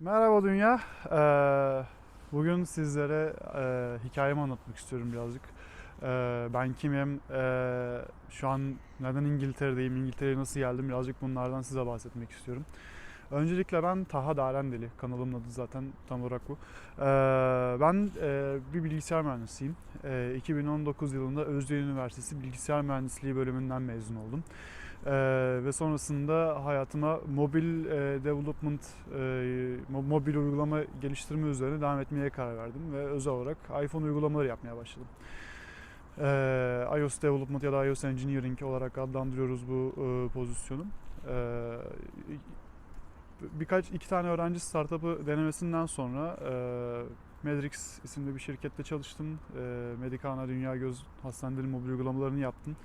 Merhaba dünya. Ee, bugün sizlere e, hikayemi anlatmak istiyorum birazcık. Ee, ben kimim? Ee, şu an neden İngiltere'deyim? İngiltere'ye nasıl geldim? Birazcık bunlardan size bahsetmek istiyorum. Öncelikle ben Taha Darendeli. Kanalımın adı zaten tam olarak bu. Ee, ben e, bir bilgisayar mühendisiyim. Ee, 2019 yılında Özyeğin Üniversitesi Bilgisayar Mühendisliği bölümünden mezun oldum. Ee, ve sonrasında hayatıma mobil e, development, e, mo- mobil uygulama geliştirme üzerine devam etmeye karar verdim ve özel olarak iPhone uygulamaları yapmaya başladım. Ee, iOS development ya da iOS engineering olarak adlandırıyoruz bu e, pozisyonu. Ee, birkaç iki tane öğrenci startup'ı denemesinden sonra e, Medrix isimli bir şirkette çalıştım. E, Medicana Dünya Göz Hastaneleri mobil uygulamalarını yaptım.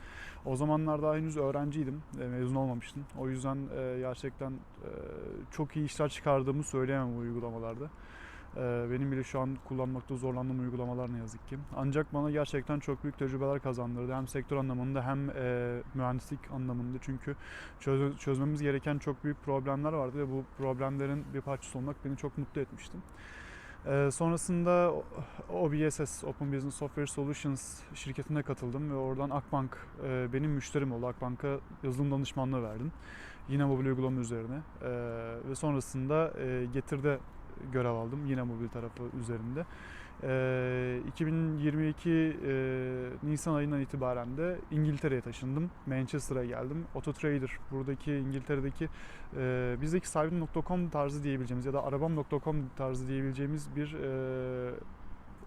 O zamanlar daha henüz öğrenciydim. e, mezun olmamıştım. O yüzden e, gerçekten e, çok iyi işler çıkardığımı söyleyemem bu uygulamalarda. E, benim bile şu an kullanmakta zorlandığım uygulamalar ne yazık ki. Ancak bana gerçekten çok büyük tecrübeler kazandırdı. Hem sektör anlamında hem e, mühendislik anlamında. Çünkü çöz- çözmemiz gereken çok büyük problemler vardı ve bu problemlerin bir parçası olmak beni çok mutlu etmişti. Ee, sonrasında OBSS, Open Business Software Solutions şirketine katıldım ve oradan Akbank e, benim müşterim oldu. Akbank'a yazılım danışmanlığı verdim. Yine mobil uygulama üzerine. Ee, ve sonrasında e, Getir'de görev aldım. Yine mobil tarafı üzerinde. Ee, 2022 e, Nisan ayından itibaren de İngiltere'ye taşındım. Manchester'a geldim. Autotrader, buradaki İngiltere'deki e, bizdeki sahibim.com tarzı diyebileceğimiz ya da arabam.com tarzı diyebileceğimiz bir e,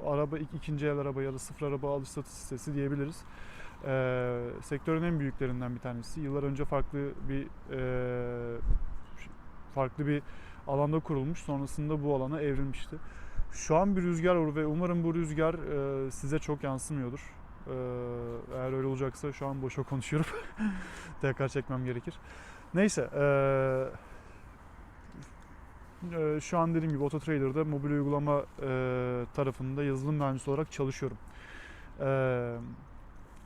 araba ik- ikinci el araba ya da sıfır araba alış satış sitesi diyebiliriz. Sektörün en büyüklerinden bir tanesi. Yıllar önce farklı bir e, farklı bir alanda kurulmuş. Sonrasında bu alana evrilmişti. Şu an bir rüzgar var ve umarım bu rüzgar e, size çok yansımıyordur. E, eğer öyle olacaksa şu an boşa konuşuyorum. Tekrar çekmem gerekir. Neyse. e, e, şu an dediğim gibi Autotrader'da mobil uygulama e, tarafında yazılım mühendisi olarak çalışıyorum. E,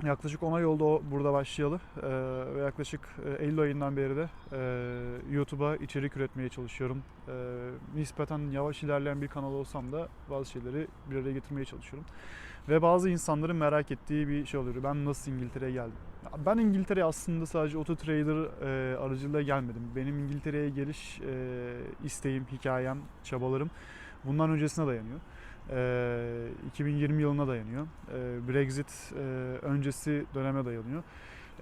yaklaşık 10 ay oldu burada başlayalı E, ve yaklaşık e, Eylül ayından beri de e, YouTube'a içerik üretmeye çalışıyorum. E, nispeten yavaş ilerleyen bir kanal olsam da bazı şeyleri bir araya getirmeye çalışıyorum. Ve bazı insanların merak ettiği bir şey oluyor. Ben nasıl İngiltere'ye geldim? Ben İngiltere'ye aslında sadece Autotrader e, aracılığıyla gelmedim. Benim İngiltere'ye geliş e, isteğim, hikayem, çabalarım bundan öncesine dayanıyor. E, 2020 yılına dayanıyor. E, Brexit e, öncesi döneme dayanıyor.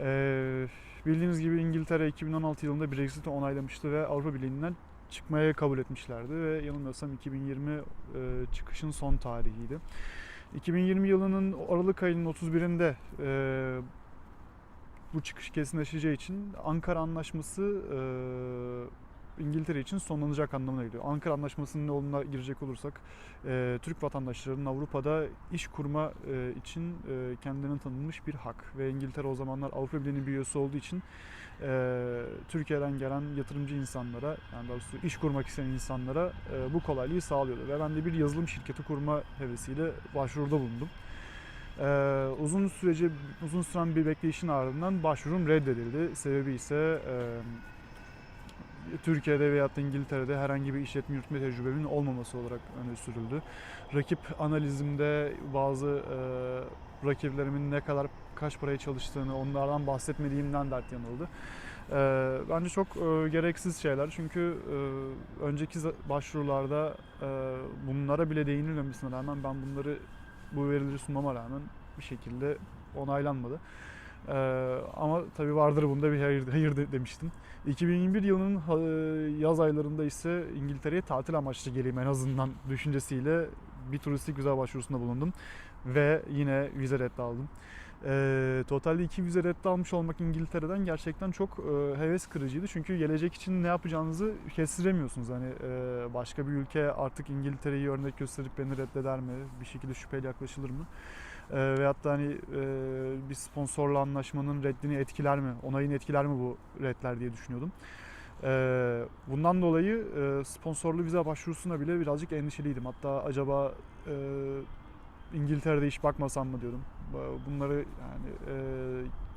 E, bildiğiniz gibi İngiltere 2016 yılında Brexit'i onaylamıştı ve Avrupa Birliği'nden çıkmaya kabul etmişlerdi ve yanılmıyorsam 2020 e, çıkışın son tarihiydi. 2020 yılının Aralık ayının 31'inde e, bu çıkış kesinleşeceği için Ankara Anlaşması İngiltere için sonlanacak anlamına geliyor. Ankara Anlaşması'nın ne olduğuna girecek olursak e, Türk vatandaşlarının Avrupa'da iş kurma e, için e, kendilerine tanınmış bir hak ve İngiltere o zamanlar Avrupa Birliği'nin bir üyesi olduğu için e, Türkiye'den gelen yatırımcı insanlara yani doğrusu iş kurmak isteyen insanlara e, bu kolaylığı sağlıyordu ve ben de bir yazılım şirketi kurma hevesiyle başvuruda bulundum. Ee, uzun sürece uzun süren bir bekleyişin ardından başvurum reddedildi. Sebebi ise e, Türkiye'de da İngiltere'de herhangi bir işletme yürütme tecrübemin olmaması olarak öne sürüldü. Rakip analizimde bazı e, rakiplerimin ne kadar kaç paraya çalıştığını onlardan bahsetmediğimden dert yanıldı. E, bence çok e, gereksiz şeyler çünkü e, önceki başvurularda e, bunlara bile değinilmemesine rağmen ben bunları bu verileri sunmama rağmen bir şekilde onaylanmadı. Ee, ama tabii vardır bunda bir hayır, hayır de- demiştim. 2021 yılının ha- yaz aylarında ise İngiltere'ye tatil amaçlı geleyim en azından düşüncesiyle bir turistik vize başvurusunda bulundum. Ve yine vize reddi aldım. Ee, totalde iki vize reddi almış olmak İngiltere'den gerçekten çok e, heves kırıcıydı. Çünkü gelecek için ne yapacağınızı kestiremiyorsunuz. Hani e, başka bir ülke artık İngiltere'yi örnek gösterip beni reddeder mi? Bir şekilde şüpheyle yaklaşılır mı? E, veyahut da hani e, bir sponsorla anlaşmanın reddini etkiler mi? Onayını etkiler mi bu redler diye düşünüyordum. E, bundan dolayı e, sponsorlu vize başvurusuna bile birazcık endişeliydim. Hatta acaba e, İngiltere'de iş bakmasam mı diyordum. Bunları yani e,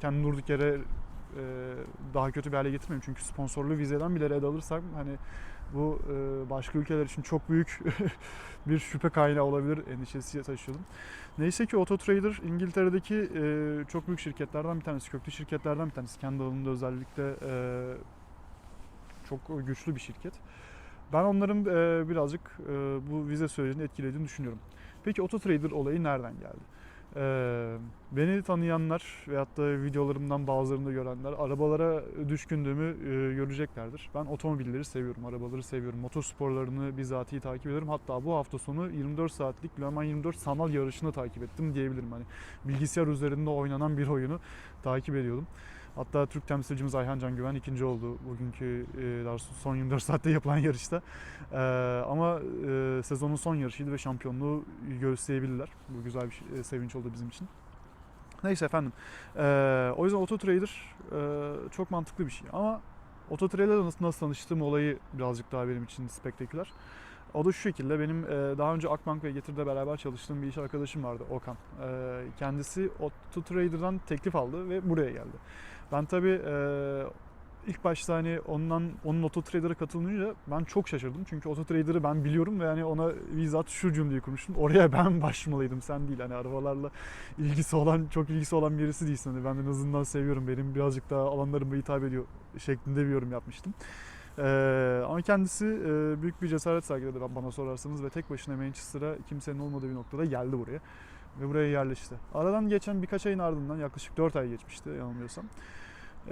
kendi durduk yere e, daha kötü bir hale getirmeyeyim. Çünkü sponsorlu vizeden bile red alırsam hani Bu e, başka ülkeler için çok büyük bir şüphe kaynağı olabilir endişesi taşıyordum. Neyse ki AutoTrader İngiltere'deki e, çok büyük şirketlerden bir tanesi, köklü şirketlerden bir tanesi. Kendi alanında özellikle e, çok güçlü bir şirket. Ben onların birazcık bu vize sürecini etkilediğini düşünüyorum. Peki AutoTrader olayı nereden geldi? Ee, beni tanıyanlar veyahut da videolarımdan bazılarını görenler arabalara düşkündüğümü e, göreceklerdir. Ben otomobilleri seviyorum, arabaları seviyorum, motosporlarını bizatihi takip ederim. Hatta bu hafta sonu 24 saatlik Le Mans 24 sanal yarışını takip ettim diyebilirim. Hani bilgisayar üzerinde oynanan bir oyunu takip ediyordum. Hatta Türk temsilcimiz Ayhan Can Güven ikinci oldu bugünkü e, son 24 saatte yapılan yarışta. E, ama e, sezonun son yarışıydı ve şampiyonluğu göğüsleyebilirler. Bu güzel bir şey- e, sevinç oldu bizim için. Neyse efendim. O yüzden AutoTrader e, çok mantıklı bir şey. Ama AutoTrader'la nasıl, nasıl tanıştığım olayı birazcık daha benim için spektaküler. O da şu şekilde benim e, daha önce Akbank ve Getir'de beraber çalıştığım bir iş arkadaşım vardı Okan. E, kendisi AutoTrader'dan teklif aldı ve buraya geldi. Ben tabii e, ilk başta hani ondan onun AutoTrader'a katılınca ben çok şaşırdım. Çünkü AutoTrader'ı ben biliyorum ve hani ona bizzat şu cümleyi kurmuştum. Oraya ben başvurmalıydım sen değil. Hani arabalarla ilgisi olan, çok ilgisi olan birisi değilsin. Hani ben en azından seviyorum. Benim birazcık daha alanlarıma hitap ediyor şeklinde bir yorum yapmıştım. Ee, ama kendisi e, büyük bir cesaret sergiledi bana sorarsanız ve tek başına Manchester'a kimsenin olmadığı bir noktada geldi buraya ve buraya yerleşti. Aradan geçen birkaç ayın ardından yaklaşık 4 ay geçmişti yanılmıyorsam. Ee,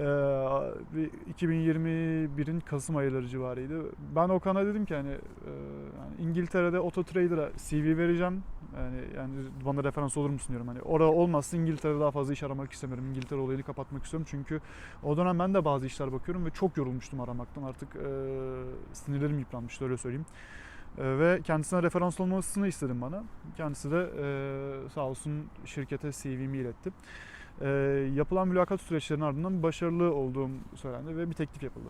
bir 2021'in Kasım ayları civarıydı. Ben Okan'a dedim ki hani e, yani İngiltere'de AutoTrader'a CV vereceğim. Yani yani bana referans olur musun diyorum. Hani orada olmazsa İngiltere'de daha fazla iş aramak istemiyorum. İngiltere olayını kapatmak istiyorum. Çünkü o dönem ben de bazı işler bakıyorum ve çok yorulmuştum aramaktan. Artık e, sinirlerim yıpranmıştı öyle söyleyeyim. E, ve kendisine referans olmasını istedim bana. Kendisi de e, sağ olsun şirkete CV'mi iletti. E, yapılan mülakat süreçlerinin ardından başarılı olduğum söylendi ve bir teklif yapıldı.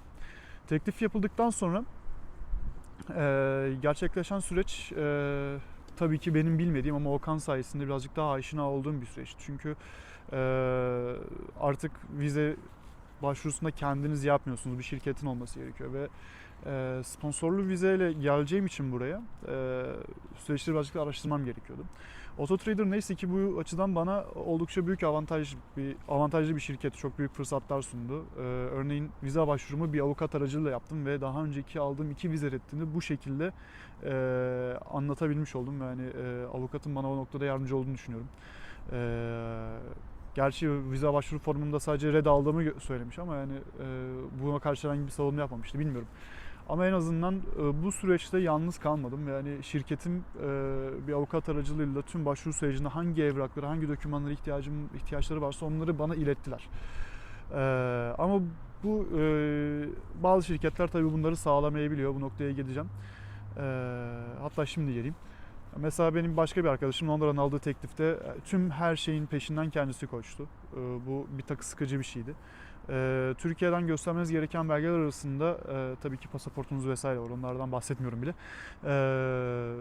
Teklif yapıldıktan sonra e, gerçekleşen süreç e, tabii ki benim bilmediğim ama Okan sayesinde birazcık daha aşina olduğum bir süreç. Çünkü e, artık vize başvurusunda kendiniz yapmıyorsunuz. Bir şirketin olması gerekiyor ve sponsorlu vizeyle geleceğim için buraya e, süreçleri birazcık da araştırmam gerekiyordu. AutoTrader neyse ki bu açıdan bana oldukça büyük avantaj bir avantajlı bir şirket, çok büyük fırsatlar sundu. Ee, örneğin vize başvurumu bir avukat aracılığıyla yaptım ve daha önceki aldığım iki vize reddini bu şekilde anlatabilmiş oldum. Yani avukatın bana o noktada yardımcı olduğunu düşünüyorum. Gerçi vize başvuru formunda sadece red aldığımı söylemiş ama yani e, buna karşı herhangi bir savunma yapmamıştı bilmiyorum. Ama en azından e, bu süreçte yalnız kalmadım. Yani şirketim e, bir avukat aracılığıyla tüm başvuru sürecinde hangi evrakları, hangi dokümanlara ihtiyacım ihtiyaçları varsa onları bana ilettiler. E, ama bu bazı şirketler tabii bunları sağlamayabiliyor. Bu noktaya geleceğim. Hatta şimdi geleyim. Mesela benim başka bir arkadaşım Londra'dan aldığı teklifte tüm her şeyin peşinden kendisi koştu. Bu bir takı sıkıcı bir şeydi. Ee, Türkiye'den göstermeniz gereken belgeler arasında e, tabii ki pasaportunuz vesaire var. Onlardan bahsetmiyorum bile. Ee,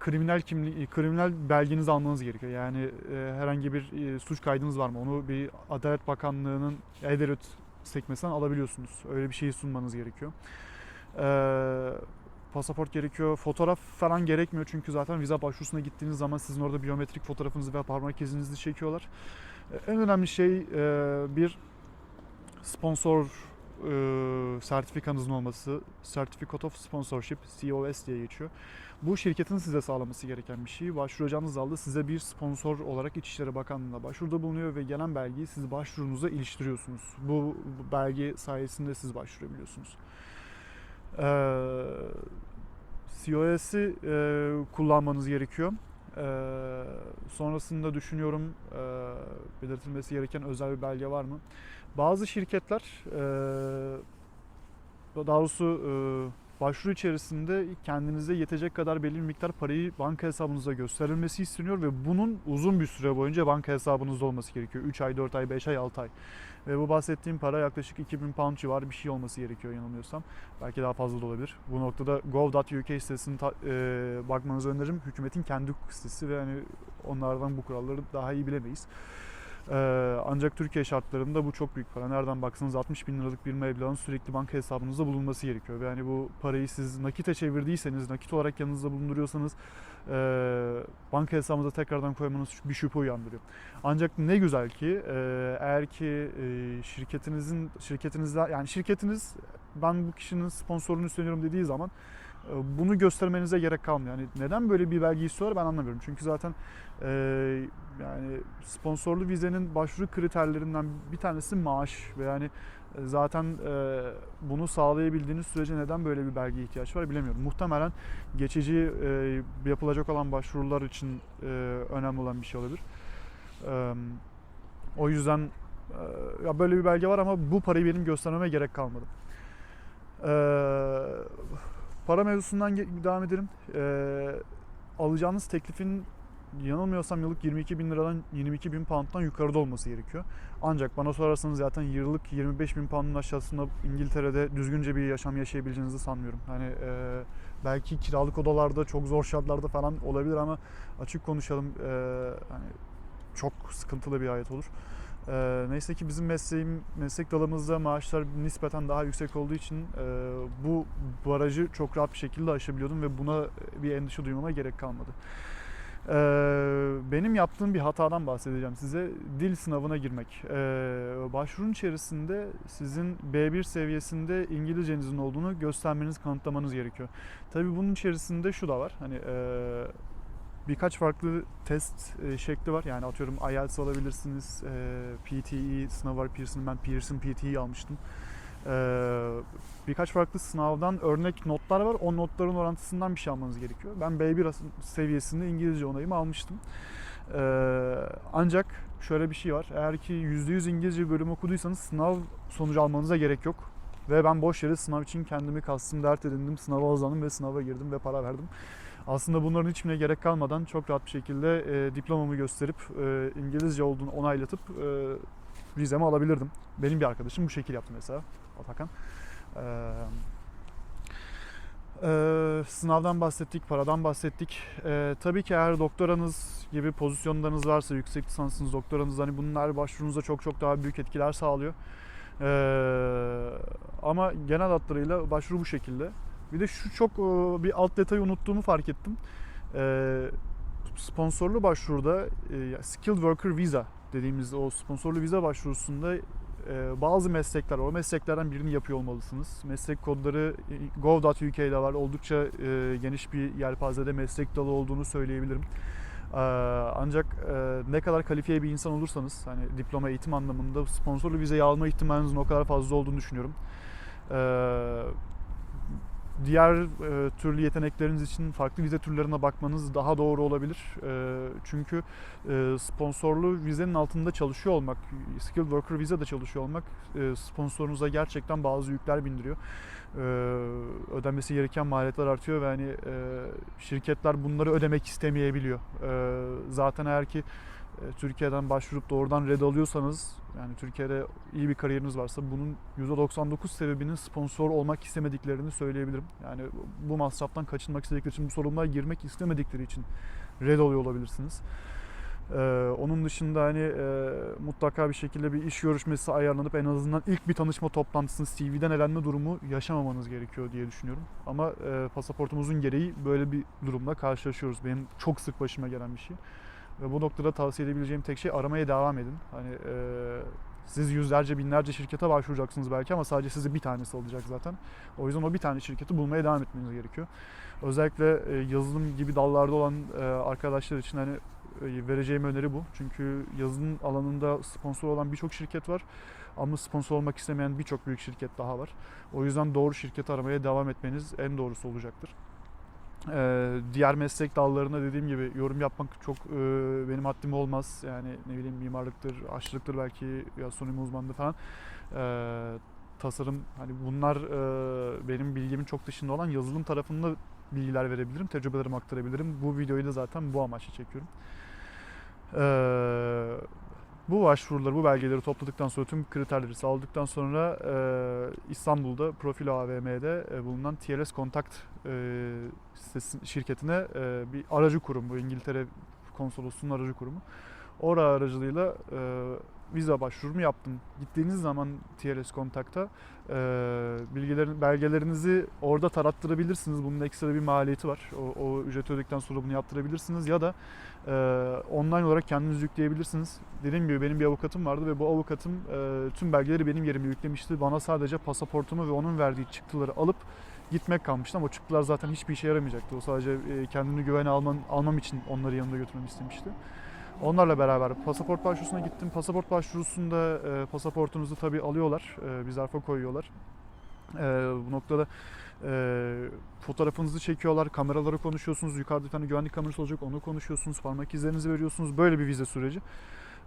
kriminal kimlik, kriminal belgenizi almanız gerekiyor. Yani e, herhangi bir e, suç kaydınız var mı? Onu bir Adalet Bakanlığı'nın E-Devlet sekmesinden alabiliyorsunuz. Öyle bir şeyi sunmanız gerekiyor. Ee, pasaport gerekiyor. Fotoğraf falan gerekmiyor çünkü zaten vize başvurusuna gittiğiniz zaman sizin orada biyometrik fotoğrafınızı ve parmak izinizi çekiyorlar. En önemli şey e, bir sponsor e, sertifikanızın olması, Certificate of Sponsorship, COS diye geçiyor. Bu şirketin size sağlaması gereken bir şey. Başvuracağınız dalda size bir sponsor olarak İçişleri Bakanlığı'na başvuruda bulunuyor ve gelen belgeyi siz başvurunuza iliştiriyorsunuz. Bu, belge sayesinde siz başvurabiliyorsunuz. Ee, COS'i e, kullanmanız gerekiyor. Ee, sonrasında düşünüyorum e, belirtilmesi gereken özel bir belge var mı? Bazı şirketler daha doğrusu başvuru içerisinde kendinize yetecek kadar belli bir miktar parayı banka hesabınıza gösterilmesi isteniyor ve bunun uzun bir süre boyunca banka hesabınızda olması gerekiyor. 3 ay, 4 ay, 5 ay, 6 ay. Ve bu bahsettiğim para yaklaşık 2000 pound civarı bir şey olması gerekiyor yanılmıyorsam. Belki daha fazla da olabilir. Bu noktada gov.uk sitesine e, bakmanızı öneririm. Hükümetin kendi sitesi ve hani onlardan bu kuralları daha iyi bilemeyiz. Ee, ancak Türkiye şartlarında bu çok büyük para. Nereden baksanız 60 bin liralık bir meblağın sürekli banka hesabınızda bulunması gerekiyor. Yani bu parayı siz nakite çevirdiyseniz, nakit olarak yanınızda bulunduruyorsanız e, banka hesabınıza tekrardan koymanız bir şüphe uyandırıyor. Ancak ne güzel ki e, eğer ki e, şirketinizin şirketinizde yani şirketiniz ben bu kişinin sponsorluğunu üstleniyorum dediği zaman e, bunu göstermenize gerek kalmıyor. Yani neden böyle bir belge istiyorlar ben anlamıyorum. Çünkü zaten e, yani sponsorlu vizenin başvuru kriterlerinden bir tanesi maaş ve yani e, zaten e, bunu sağlayabildiğiniz sürece neden böyle bir belgeye ihtiyaç var bilemiyorum. Muhtemelen geçici e, yapılacak olan başvurular için e, önemli olan bir şey olabilir. E, o yüzden e, ya böyle bir belge var ama bu parayı benim göstermeme gerek kalmadı. E, para mevzusundan devam edelim. E, alacağınız teklifin yanılmıyorsam yıllık 22 bin liradan 22 bin pound'dan yukarıda olması gerekiyor. Ancak bana sorarsanız zaten yıllık 25 bin pound'un aşağısında İngiltere'de düzgünce bir yaşam yaşayabileceğinizi sanmıyorum. Hani e, belki kiralık odalarda çok zor şartlarda falan olabilir ama açık konuşalım e, hani çok sıkıntılı bir hayat olur. E, neyse ki bizim mesleğim, meslek dalımızda maaşlar nispeten daha yüksek olduğu için e, bu barajı çok rahat bir şekilde aşabiliyordum ve buna bir endişe duymama gerek kalmadı. Ee, benim yaptığım bir hatadan bahsedeceğim size. Dil sınavına girmek. Ee, başvurun içerisinde sizin B1 seviyesinde İngilizcenizin olduğunu göstermeniz, kanıtlamanız gerekiyor. Tabii bunun içerisinde şu da var. Hani e, birkaç farklı test e, şekli var. Yani atıyorum IELTS alabilirsiniz. E, PTE sınavı var. Pearson, ben Pearson PTE almıştım. Ee, birkaç farklı sınavdan örnek notlar var. O notların orantısından bir şey almanız gerekiyor. Ben B1 as- seviyesinde İngilizce onayımı almıştım. Ee, ancak şöyle bir şey var. Eğer ki %100 İngilizce bölüm okuduysanız sınav sonucu almanıza gerek yok. Ve ben boş yere sınav için kendimi kastım, dert edindim, sınava hazırlandım ve sınava girdim ve para verdim. Aslında bunların hiçbirine gerek kalmadan çok rahat bir şekilde e, diplomamı gösterip e, İngilizce olduğunu onaylatıp e, vizemi alabilirdim. Benim bir arkadaşım bu şekil yaptı mesela Atakan. Ee, e, sınavdan bahsettik, paradan bahsettik. Ee, tabii ki eğer doktoranız gibi pozisyonlarınız varsa, yüksek lisansınız, doktoranız hani bunlar başvurunuza çok çok daha büyük etkiler sağlıyor. Ee, ama genel hatlarıyla başvuru bu şekilde. Bir de şu çok e, bir alt detayı unuttuğumu fark ettim. Ee, sponsorlu başvuruda e, skilled worker visa dediğimiz o sponsorlu vize başvurusunda e, bazı meslekler, o mesleklerden birini yapıyor olmalısınız. Meslek kodları e, gov.uk'de var. Oldukça e, geniş bir yelpazede meslek dalı olduğunu söyleyebilirim. Ancak ne kadar kalifiye bir insan olursanız, hani diploma eğitim anlamında sponsorlu vizeyi alma ihtimalinizin o kadar fazla olduğunu düşünüyorum. Diğer e, türlü yetenekleriniz için farklı vize türlerine bakmanız daha doğru olabilir. E, çünkü e, sponsorlu vizenin altında çalışıyor olmak, skilled worker vize de çalışıyor olmak e, sponsorunuza gerçekten bazı yükler bindiriyor. E, ödenmesi gereken maliyetler artıyor ve hani e, şirketler bunları ödemek istemeyebiliyor. E, zaten eğer ki Türkiye'den başvurup doğrudan red alıyorsanız yani Türkiye'de iyi bir kariyeriniz varsa bunun %99 sebebinin sponsor olmak istemediklerini söyleyebilirim. Yani bu masraftan kaçınmak istedikleri için bu sorumluluğa girmek istemedikleri için red alıyor olabilirsiniz. Ee, onun dışında hani e, mutlaka bir şekilde bir iş görüşmesi ayarlanıp en azından ilk bir tanışma toplantısını CV'den elenme durumu yaşamamanız gerekiyor diye düşünüyorum. Ama e, pasaportumuzun gereği böyle bir durumla karşılaşıyoruz. Benim çok sık başıma gelen bir şey. Ve bu noktada tavsiye edebileceğim tek şey aramaya devam edin. Hani e, siz yüzlerce binlerce şirkete başvuracaksınız belki ama sadece sizi bir tanesi alacak zaten. O yüzden o bir tane şirketi bulmaya devam etmeniz gerekiyor. Özellikle e, yazılım gibi dallarda olan e, arkadaşlar için hani e, vereceğim öneri bu. Çünkü yazılım alanında sponsor olan birçok şirket var. Ama sponsor olmak istemeyen birçok büyük şirket daha var. O yüzden doğru şirket aramaya devam etmeniz en doğrusu olacaktır. Ee, diğer meslek dallarına dediğim gibi yorum yapmak çok e, benim haddim olmaz. Yani ne bileyim mimarlıktır, aşçılıktır belki gastronomi uzmanlığı falan. Ee, tasarım hani bunlar e, benim bilgimin çok dışında olan yazılım tarafında bilgiler verebilirim, tecrübelerimi aktarabilirim. Bu videoyu da zaten bu amaçla çekiyorum. Ee, bu başvuruları, bu belgeleri topladıktan sonra tüm kriterleri sağladıktan sonra e, İstanbul'da Profilo AVM'de e, bulunan TLS Contact e, şirketine e, bir aracı kurum bu İngiltere konsolosluğunun aracı kurumu. Ora aracılığıyla e, vize başvurumu yaptım. Gittiğiniz zaman TLS kontakta e, bilgilerin belgelerinizi orada tarattırabilirsiniz. Bunun ekstra bir maliyeti var. O, o ücreti ödedikten sonra bunu yaptırabilirsiniz ya da e, online olarak kendiniz yükleyebilirsiniz. Dediğim gibi benim bir avukatım vardı ve bu avukatım e, tüm belgeleri benim yerime yüklemişti. Bana sadece pasaportumu ve onun verdiği çıktıları alıp gitmek kalmıştı ama çıktılar zaten hiçbir işe yaramayacaktı. O sadece kendini güvene alman, almam için onları yanımda götürmemi istemişti. Onlarla beraber pasaport başvurusuna gittim. Pasaport başvurusunda e, pasaportunuzu tabii alıyorlar. E, bir zarfa koyuyorlar. E, bu noktada e, fotoğrafınızı çekiyorlar, kameraları konuşuyorsunuz. Yukarıda bir tane güvenlik kamerası olacak, onu konuşuyorsunuz. Parmak izlerinizi veriyorsunuz. Böyle bir vize süreci.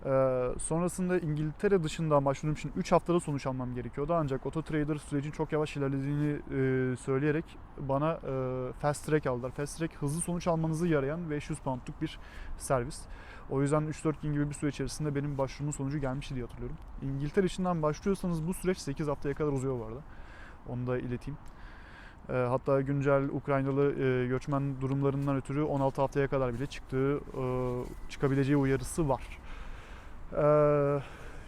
Ee, sonrasında İngiltere dışında başvurduğum için 3 haftada sonuç almam gerekiyordu. Ancak AutoTrader sürecin çok yavaş ilerlediğini e, söyleyerek bana e, Fast Track aldılar. Fast Track hızlı sonuç almanızı yarayan 500 poundluk bir servis. O yüzden 3-4 gün gibi bir süre içerisinde benim başvurumun sonucu gelmişti diye hatırlıyorum. İngiltere içinden başlıyorsanız bu süreç 8 haftaya kadar uzuyor bu arada. Onu da ileteyim. E, hatta güncel Ukraynalı e, göçmen durumlarından ötürü 16 haftaya kadar bile çıktığı, e, çıkabileceği uyarısı var. Ee,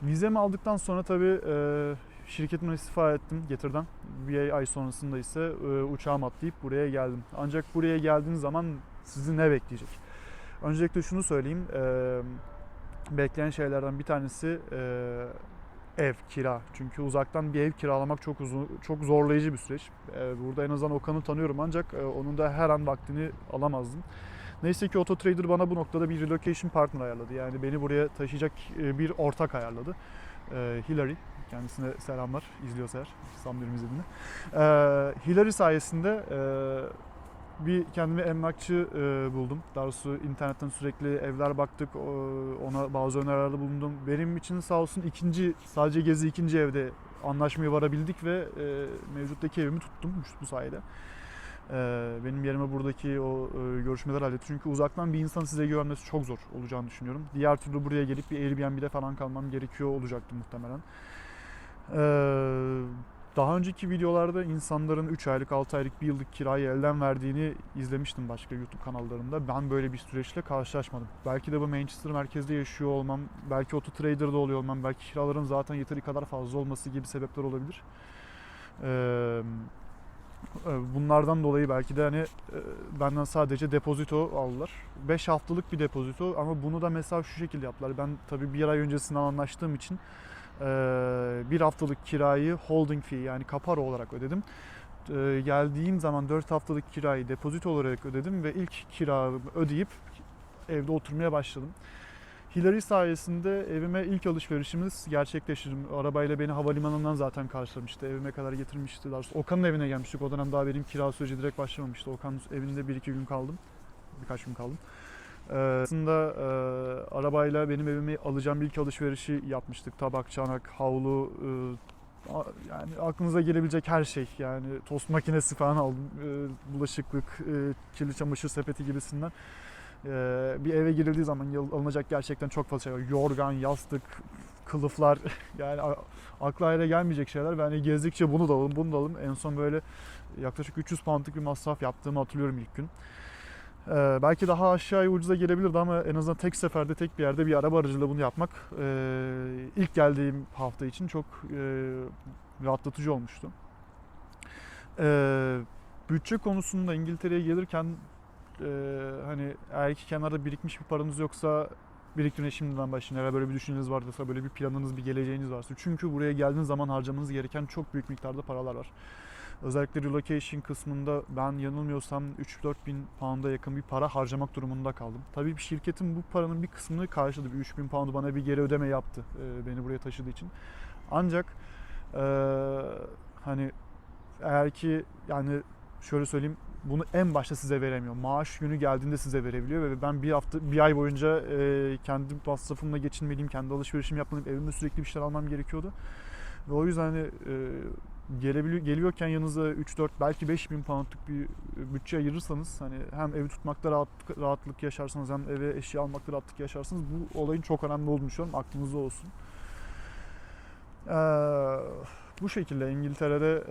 vizemi aldıktan sonra tabii e, şirketimden istifa ettim Getir'den. Bir ay sonrasında ise e, uçağıma atlayıp buraya geldim. Ancak buraya geldiğiniz zaman sizi ne bekleyecek? Öncelikle şunu söyleyeyim. E, bekleyen şeylerden bir tanesi e, ev, kira. Çünkü uzaktan bir ev kiralamak çok uzun, çok zorlayıcı bir süreç. Burada en azından Okan'ı tanıyorum ancak onun da her an vaktini alamazdım. Neyse ki AutoTrader bana bu noktada bir relocation partner ayarladı. Yani beni buraya taşıyacak bir ortak ayarladı. Hillary, kendisine selamlar izliyorsa eğer, sanmıyorum izlediğini. Hillary sayesinde bir kendime emlakçı e, buldum. Daha doğrusu internetten sürekli evler baktık, ona bazı önerilerde bulundum. Benim için sağ olsun ikinci, sadece gezi ikinci evde anlaşmaya varabildik ve e, mevcuttaki evimi tuttum bu sayede. Ee, benim yerime buradaki o e, görüşmeler halletti. Çünkü uzaktan bir insan size güvenmesi çok zor olacağını düşünüyorum. Diğer türlü buraya gelip bir Airbnb'de falan kalmam gerekiyor olacaktı muhtemelen. Ee, daha önceki videolarda insanların 3 aylık, 6 aylık, 1 yıllık kirayı elden verdiğini izlemiştim başka YouTube kanallarında. Ben böyle bir süreçle karşılaşmadım. Belki de bu Manchester merkezde yaşıyor olmam, belki AutoTrader'da oluyor olmam, belki kiraların zaten yeteri kadar fazla olması gibi sebepler olabilir. Ee, Bunlardan dolayı belki de hani e, benden sadece depozito aldılar. 5 haftalık bir depozito ama bunu da mesela şu şekilde yaptılar. Ben tabii bir ay öncesinden anlaştığım için e, bir haftalık kirayı holding fee yani kaparo olarak ödedim. E, geldiğim zaman 4 haftalık kirayı depozito olarak ödedim ve ilk kiramı ödeyip evde oturmaya başladım. Hillary sayesinde evime ilk alışverişimiz gerçekleştirdim. Arabayla beni havalimanından zaten karşılamıştı. Evime kadar getirmişti. Daha Okan'ın evine gelmiştik. O dönem daha benim kira süreci direkt başlamamıştı. Okan'ın evinde bir iki gün kaldım. Birkaç gün kaldım. Ee, aslında e, arabayla benim evime alacağım ilk alışverişi yapmıştık. Tabak, çanak, havlu, e, yani aklınıza gelebilecek her şey. Yani tost makinesi falan aldım. E, bulaşıklık, e, kirli çamaşır sepeti gibisinden. Ee, bir eve girildiği zaman alınacak gerçekten çok fazla şey var. Yorgan, yastık, kılıflar yani akla hayra gelmeyecek şeyler. Ben hani gezdikçe bunu da alın, bunu da alın. En son böyle yaklaşık 300 poundlık bir masraf yaptığımı hatırlıyorum ilk gün. Ee, belki daha aşağıya ucuza gelebilirdi ama en azından tek seferde tek bir yerde bir araba aracılığıyla bunu yapmak e, ilk geldiğim hafta için çok e, rahatlatıcı olmuştu. E, bütçe konusunda İngiltere'ye gelirken e, hani eğer ki kenarda birikmiş bir paranız yoksa biriktirmeye şimdiden başlayın. Eğer böyle bir düşünceniz varsa, böyle bir planınız, bir geleceğiniz varsa. Çünkü buraya geldiğiniz zaman harcamanız gereken çok büyük miktarda paralar var. Özellikle relocation kısmında ben yanılmıyorsam 3-4 bin pound'a yakın bir para harcamak durumunda kaldım. Tabii bir şirketin bu paranın bir kısmını karşıladı. Bir 3 bin pound'u bana bir geri ödeme yaptı e, beni buraya taşıdığı için. Ancak e, hani eğer ki yani şöyle söyleyeyim bunu en başta size veremiyor. Maaş günü geldiğinde size verebiliyor ve ben bir hafta, bir ay boyunca e, kendi masrafımla geçinmeliyim, kendi alışverişimi yapmalıyım, evimde sürekli bir şeyler almam gerekiyordu. Ve o yüzden hani e, gelebiliyor, geliyorken yanınıza 3-4 belki 5 bin poundluk bir bütçe ayırırsanız hani hem evi tutmakta rahat, rahatlık yaşarsınız hem eve eşya almakta rahatlık yaşarsınız. Bu olayın çok önemli olduğunu düşünüyorum. Aklınızda olsun. Ee, bu şekilde İngiltere'de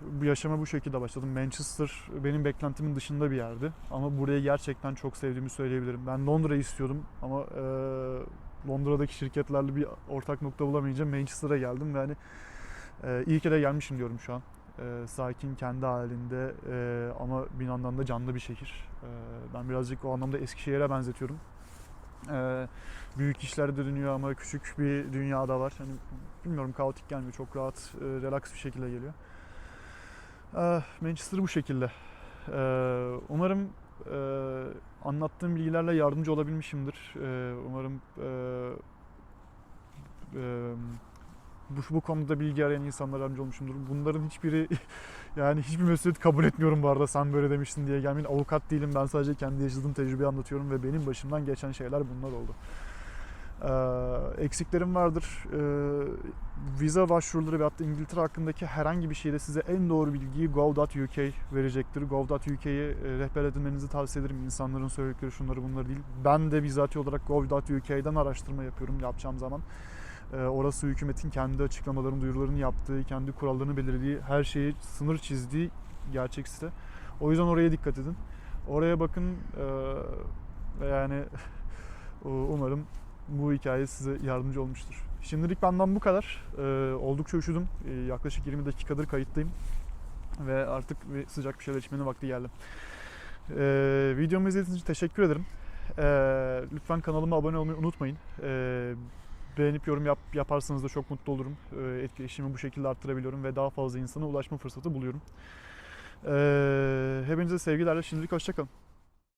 bu yaşama bu şekilde başladım. Manchester benim beklentimin dışında bir yerdi. Ama burayı gerçekten çok sevdiğimi söyleyebilirim. Ben Londra'yı istiyordum ama e, Londra'daki şirketlerle bir ortak nokta bulamayınca Manchester'a geldim ve hani e, iyi ki de gelmişim diyorum şu an. E, sakin, kendi halinde e, ama bir yandan da canlı bir şehir. E, ben birazcık o anlamda Eskişehir'e benzetiyorum. E, büyük işler de dönüyor ama küçük bir dünyada var. Hani bilmiyorum kaotik gelmiyor. Çok rahat, e, relax bir şekilde geliyor. E, Manchester bu şekilde. E, umarım e, anlattığım bilgilerle yardımcı olabilmişimdir. E, umarım e, e, bu, bu konuda bilgi arayan insanlara yardımcı olmuşumdur. Bunların hiçbiri yani hiçbir mesuliyet kabul etmiyorum bu arada sen böyle demiştin diye gelmeyin. Avukat değilim ben sadece kendi yaşadığım tecrübeyi anlatıyorum ve benim başımdan geçen şeyler bunlar oldu. Ee, eksiklerim vardır. Ee, vize başvuruları ve hatta İngiltere hakkındaki herhangi bir şeyde size en doğru bilgiyi gov.uk verecektir. Gov.uk'yi e, rehber edinmenizi tavsiye ederim. İnsanların söyledikleri şunları bunları değil. Ben de bizatihi olarak gov.uk'den araştırma yapıyorum yapacağım zaman. Ee, orası hükümetin kendi açıklamalarını, duyurularını yaptığı, kendi kurallarını belirlediği, her şeyi sınır çizdiği gerçek site. O yüzden oraya dikkat edin. Oraya bakın ee, yani umarım bu hikaye size yardımcı olmuştur. Şimdilik benden bu kadar. Ee, oldukça üşüdüm. Yaklaşık 20 dakikadır kayıttayım. Ve artık sıcak bir şeyler içmenin vakti geldi. Videomu izlediğiniz için teşekkür ederim. Lütfen kanalıma abone olmayı unutmayın. Beğenip yorum yap, yaparsanız da çok mutlu olurum. Ee, etkileşimi bu şekilde arttırabiliyorum ve daha fazla insana ulaşma fırsatı buluyorum. Ee, hepinize sevgilerle şimdilik hoşçakalın.